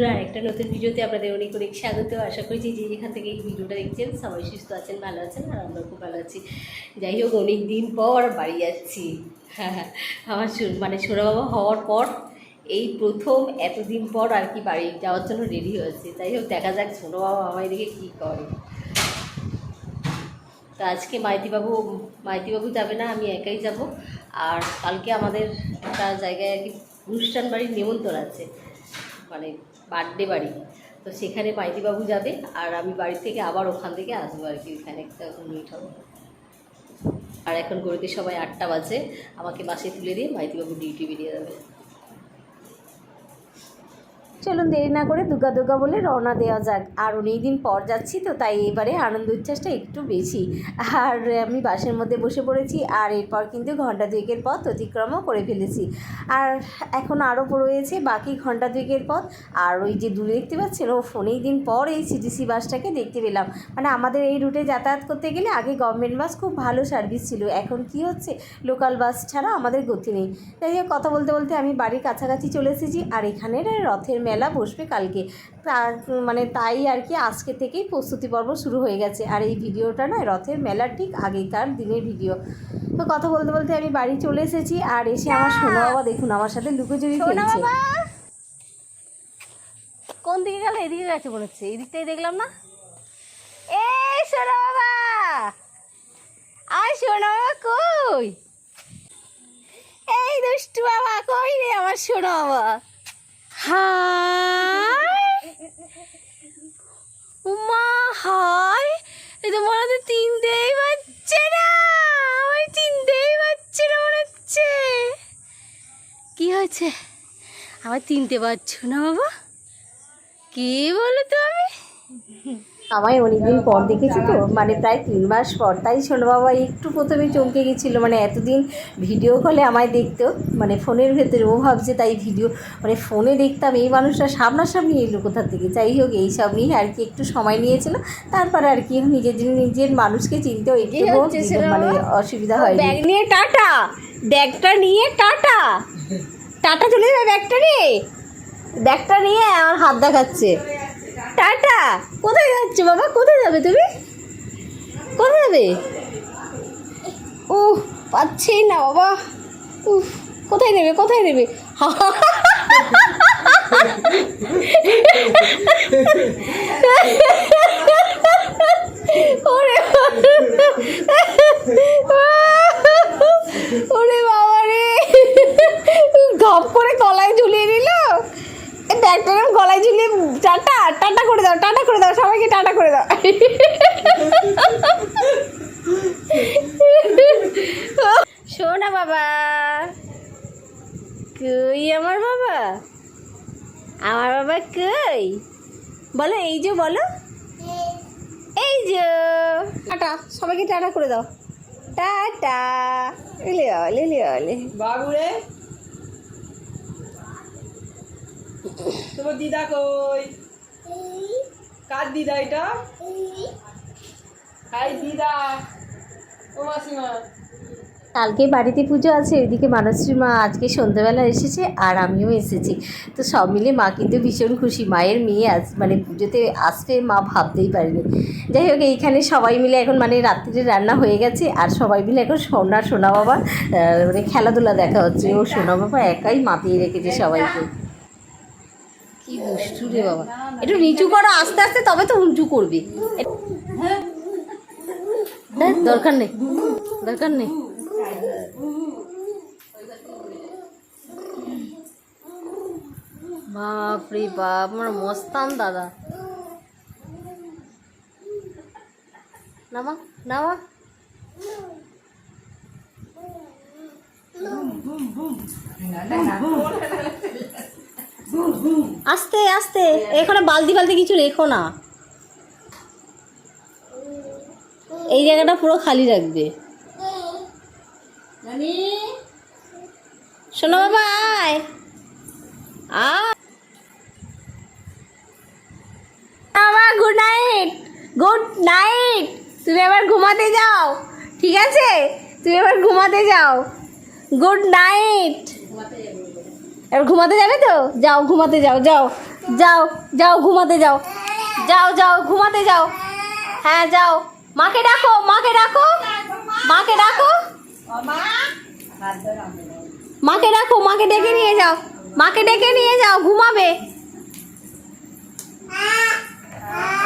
বন্ধুরা, একটা নতুন ভিডিওতে আপনাদের অনেক অনেক স্বাগত। আশা করছি যে যেখান থেকে এই ভিডিওটা দেখছেন, সবাই সুস্থ আছেন, ভালো আছেন, আর আমরা খুব ভালো আছি। যাই হোক, অনেক দিন পর বাড়ি যাচ্ছি। হ্যাঁ হ্যাঁ আমার মানে সোনা বাবা হওয়ার পর এই প্রথম এতদিন পর আর কি বাড়ি যাওয়ার জন্য রেডি হয়েছে। যাই হোক, দেখা যাক সোনা বাবা আমায় দেখে কী করে। তো আজকে মাইতিবাবু মাইতিবাবু যাবে না, আমি একাই যাব। আর কালকে আমাদের একটা জায়গায় আর কি অনুষ্ঠান বাড়ির নিমন্ত্রণ আছে। মানে বার্থডে বাড়ি। তো সেখানে মাইতিবাবু যাবে আর আমি বাড়ি থেকে আবার ওখান থেকে আসব আর কি ওখানে একটা মিট হবে। আর এখন গড়িতে সবাই আটটা বাজে, আমাকে বাসে তুলে দিয়ে মাইতিবাবু ডিউটি বেরিয়ে যাবে। চলুন দেরি না করে দুর্গা দুর্গা বলে রওনা দেওয়া যাক। আর অনেক দিন পর যাচ্ছি তো, তাই এবারে আনন্দ উচ্ছ্বাসটা একটু বেশি। আর আমি বাসের মধ্যে বসে পড়েছি, আর এরপর কিন্তু ঘণ্টা দুয়েকের পথ অতিক্রমও করে ফেলেছি। আর এখন আরও রয়েছে বাকি ঘণ্টা দুয়েকের পথ। আর ওই যে দূরে দেখতে পাচ্ছেন ও অনেক দিন পর এই সিটিসি বাসটাকে দেখতে পেলাম। মানে আমাদের এই রুটে যাতায়াত করতে গেলে আগে গভর্নমেন্ট বাস খুব ভালো সার্ভিস ছিল, এখন কি হচ্ছে? লোকাল বাস ছাড়া আমাদের গতি নেই। তাই কথা বলতে বলতে আমি বাড়ির কাছাকাছি চলে এসেছি, আর এখানের রথের মেলা বসবে কালকে। তার মানে তাই আর কি আজকে থেকেই প্রস্তুতি পর্ব শুরু হয়ে গেছে। আর এই ভিডিওটা না রথের মেলার ঠিক আগেকার দিনের ভিডিও। তো কথা বলতে বলতে আমি বাড়ি চলে এসেছি আর এসে আমার সোনা বাবা দেখুন আমার সাথে লুকোচুরি খেলছে। কোন দিকে গেল? এদিকে গেছে মনে হচ্ছে। এই দিকটাই দেখলাম না? এই সোনা বাবা! আর সোনা বাবা কই? এই দুষ্টু বাবা কই রে আমার সোনা বাবা? হাই? উমা এই তো মনে হচ্ছে তিনটেই বাচ্চে না। আমার তিনটেই বাচ্চে না মনে হচ্ছে। কি হয়েছে? আমার তিনটে বাচ্চ না বাবা। কি বলো তো আমি? আমায় অনেকদিন পর দেখেছি তো মানে প্রায় তিন মাস পর। তাই শোনো বাবা একটু প্রথমে চমকে গেছিল মানে এতদিন ভিডিও কলে আমায় দেখতো মানে ফোনের ভেতরে ও ভাবছে তাই ভিডিও মানে ফোনে দেখতাম এই মানুষটা সামনাসামনি এলো কোথা থেকে। যাই হোক এইসব নিয়ে আর কি একটু সময় নিয়েছিল তারপরে আর কি নিজের নিজের মানুষকে চিনতেও একটু মানে অসুবিধা হয় ব্যাগ নিয়ে টাটা ব্যাগটা নিয়ে টাটা। টাটা চলে যাবে ব্যাগটা নিয়ে? ব্যাগটা নিয়ে আমার হাত দেখাচ্ছে। টাটা। কোথায় যাচ্ছে বাবা? কোথায় যাবে তুমি? কোথায় যাবে? ও পাচ্ছি না বাবা। উফ কোথায় নেবে কোথায় নেবে? ওরে ওরে বাবা রে ধপ করে গলায় ঝুলিয়ে দিল এই ব্যাগটা এরকম গলায় ঝুলিয়ে টাটা টাটা করে দাও টাটা করে দাও সবাইকে টাটা করে দাও শোনা বাবা কই আমার বাবা? আমার বাবা কই? বলো এই যে বলো। এই যে। টাটা সবাইকে টাটা করে দাও। টাটা। এলে অলে এলে অলে বাবু রে তোমার দিদা কই? কার দিদা এটা? হাই দিদা? ও মাসিমা। কালকে বাড়িতে পুজো আছে ওইদিকে মানশ্রী মা আজকে সন্ধ্যাবেলা এসেছে আর আমিও এসেছি। তো সব মিলে মা কিন্তু ভীষণ খুশি, মায়ের মেয়ে আজ মানে পুজোতে আসবে মা ভাবতেই পারেনি। যাই হোক, এইখানে সবাই মিলে এখন মানে রাত্রিরে রান্না হয়ে গেছে আর সবাই মিলে এখন সোনা সোনা বাবা মানে খেলাধুলা দেখা হচ্ছে। ও সোনা বাবা একাই মাতিয়ে রেখেছে সবাইকে। কি দুষ্টু রে বাবা। একটু নিচু করো, আস্তে আস্তে, তবে তো উঁচু করবে। দরকার নেই দরকার নেই। বাপ রে বাপ, আমার মস্তান দাদা। নামা নামা। আস্তে আস্তে, এখানে বালতি ফালতি কিছু রেখো না। এই জায়গাটা পুরো খালি রাখবে। শোনো বাবা আয় আয় বাবা গুড নাইট গুড নাইট তুমি এবার ঘুমাতে যাও। ঠিক আছে? তুমি এবার ঘুমাতে যাও। গুড নাইট এবার ঘুমাতে যাবে তো? যাও, ঘুমাতে যাও যাও। যাও যাও, ঘুমাতে যাও। যাও যাও, ঘুমাতে যাও। হ্যাঁ যাও। মাকে ডাকো মাকে ডাকো। মাকে ডাকো। মাকে ডাকো মাকে ডেকে নিয়ে যাও। মাকে ডেকে নিয়ে যাও ঘুমাবে।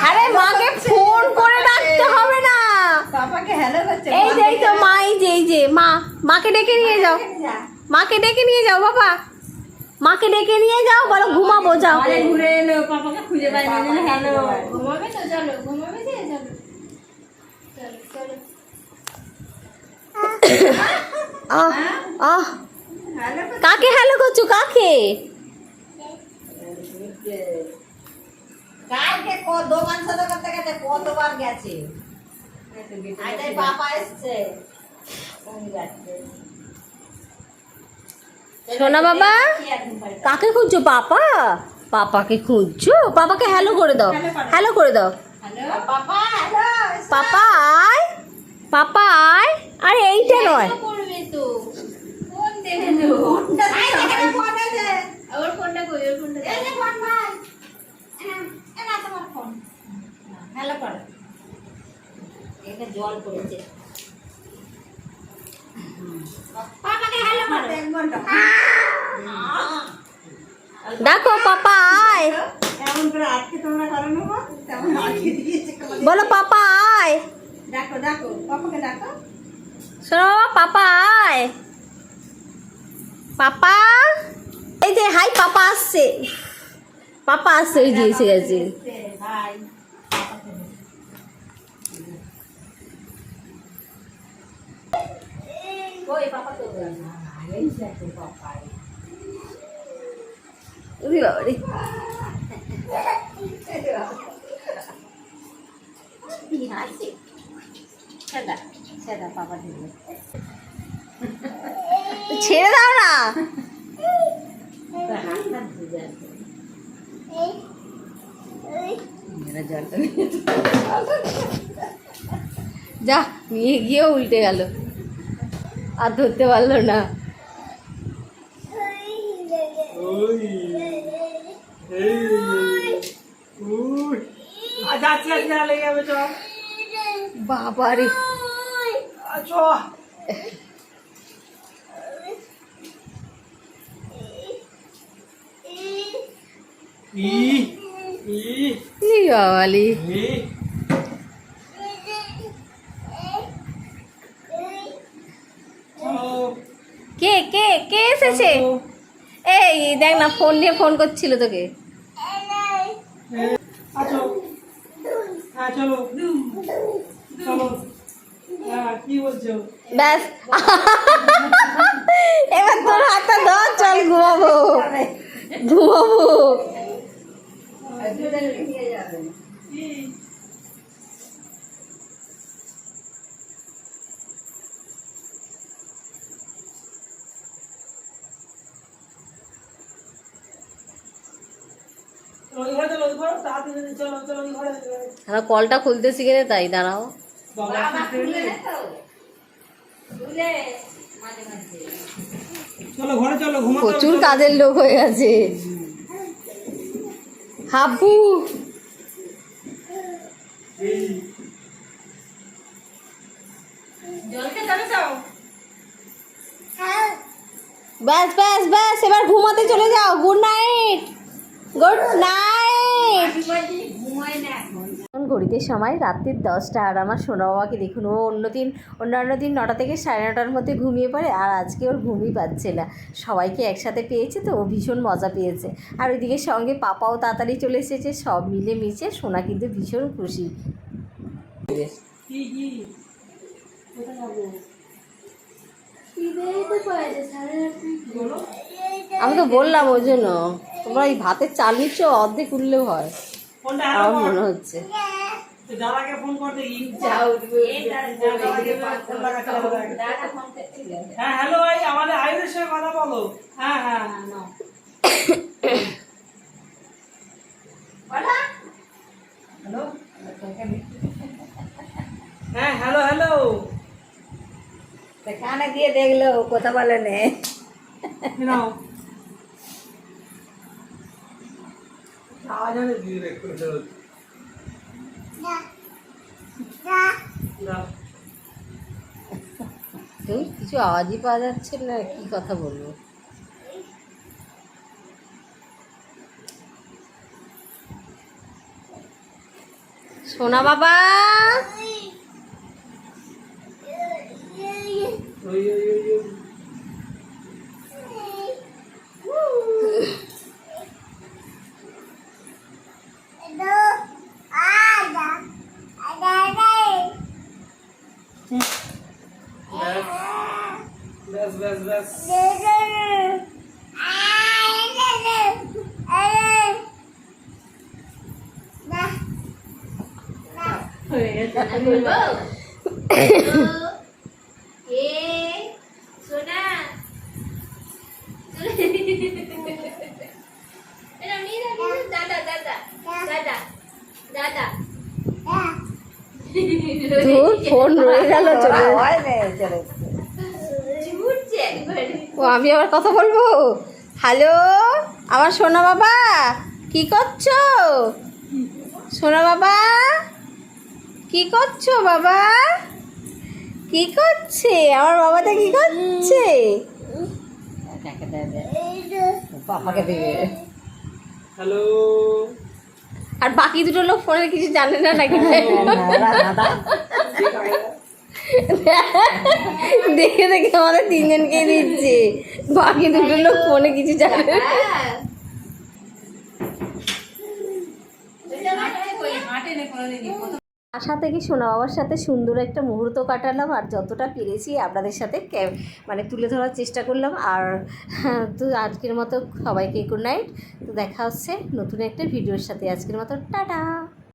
আরে মাকে ফোন করে ডাকতে হবে না। এই যে তো মা এই যে এই যে মা মাকে ডেকে নিয়ে যাও। মাকে ডেকে নিয়ে যাও বাবা। মাকে ডেকে নিয়ে যাও বলো ঘুমাবো যাও। ঘুরে এলো পাপাকে খুঁজে পাই না হ্যালো ঘুমাবে তো চলো ঘুমাবে যে চলো চলো চলো। আহ আহ। কাকে হ্যালো করছ? কাকে? কালকে দোকান সাদা করতে গেছে কতবার গেছে? আইটাই পাপা এসছে। সোনা বাবা কাকে খুঁজছো? পাপা পাপাকে খুঁজছো? পাপাকে হ্যালো করে দাও। হ্যালো করে দাও। পাপা পাপা আয় পাপা আয় আরে এইটা নয়। দেখে তো ফোন আছে ওর ফোনটা কই ওর ফোনটা এই যে ফোন ভাই এনা তোমার ফোন হ্যালো করো এটা জল পড়েছে পাপাকে হ্যালো করো এক ঘণ্টা দেখো পাপা আয়। এমন করে আজকে তোমরা করো না তেমন আজকে দিয়েছে বলো পাপা আয়। ডাকো ডাকো পাপাকে ডাকো শোনো পাপা আয়। পাপা এই যে হাই পাপা আসছে পাপা আসছে ওই যে এসে গেছে ভাই কই পাপা তো এই দেখো পাপা উরি বাবা রে কি হাসি সেদা সেদা পাপা দিবে ছেড়ে দাও না। যা নিয়ে গিয়ে উল্টে গেল। আর ধরতে পারল না। লেগে যাবে চ বাবা রে বাবালি কে কে কে এসেছে এই দেখ না ফোন নিয়ে ফোন করছিল তোকে আচ্ছা হ্যাঁ হ্যাঁ ব্যাস এবার তোর হাতটা ধর চল ঘুমাবো ঘুমাবো কলটা খুলতে শিখে তাই দাঁড়াও। প্রচুর কাজের লোক হয়ে গেছে। হাবু। ব্যাস ব্যাস ব্যাস এবার ঘুমাতে চলে যাও। গুড নাইট গুড নাইট ঘড়িতে সময় রাত্রির দশটা, আর আমার সোনা বাবাকে দেখুন, ও অন্য দিন, অন্যান্য দিন নটা থেকে সাড়ে নটার মধ্যে ঘুমিয়ে পড়ে, আর আজকে ওর ঘুমই পাচ্ছে না। সবাইকে একসাথে পেয়েছে তো, ও ভীষণ মজা পেয়েছে। আর ওইদিকে সঙ্গে পাপাও তাড়াতাড়ি চলে এসেছে, সব মিলে মিশে সোনা কিন্তু ভীষণ খুশি। আমি তো বললাম ওই জন্য। তোমরা এই ভাতের চাল নিচ্ছ অর্ধেক উঠলেও হয়। ফোনটা মনে হচ্ছে। হ্যাঁ হ্যালো এই আমাদের আয়ুষের সঙ্গে কথা বলো। হ্যাঁ হ্যাঁ। হ্যাঁ হ্যালো। হ্যাঁ হ্যালো হ্যালো। কানে দিয়ে দেখল কথা বলে নে। নাও যাওয়া যাবে দিদি একটু ধরো দাও। তো কিছু আওয়াজই পাওয়া যাচ্ছে না কি কথা বলব সোনা বাবা ওই ওই ওই ওই ব্যাস ব্যাস ব্যাস ব্যাস বলব এ সোনা এটা নিয়ে যা, নিয়ে যা। দাদা দাদা দাদা দাদা ধুর ফোন রয়ে গেল চলে ছুটছে একবারে ও আমি আবার কথা বলব? হ্যালো আমার সোনা বাবা কি করছ? সোনা বাবা কি করছ বাবা? কি করছে? আমার বাবাটা কি করছে? হ্যালো আর বাকি দুটো লোক ফোনের কিছু জানে না নাকি? দেখে দেখে আমাদের তিনজনকে দিচ্ছে। বাকি দুটো লোক ফোনে কিছু জানে আশা থেকে সোনা বাবার সাথে সুন্দর একটা মুহূর্ত কাটালাম আর যতটা পেরেছি আপনাদের সাথে মানে তুলে ধরার চেষ্টা করলাম। আর তো আজকের মতো সবাইকে গুড নাইট তো দেখা হচ্ছে নতুন একটা ভিডিওর সাথে। আজকের মতো টাটা।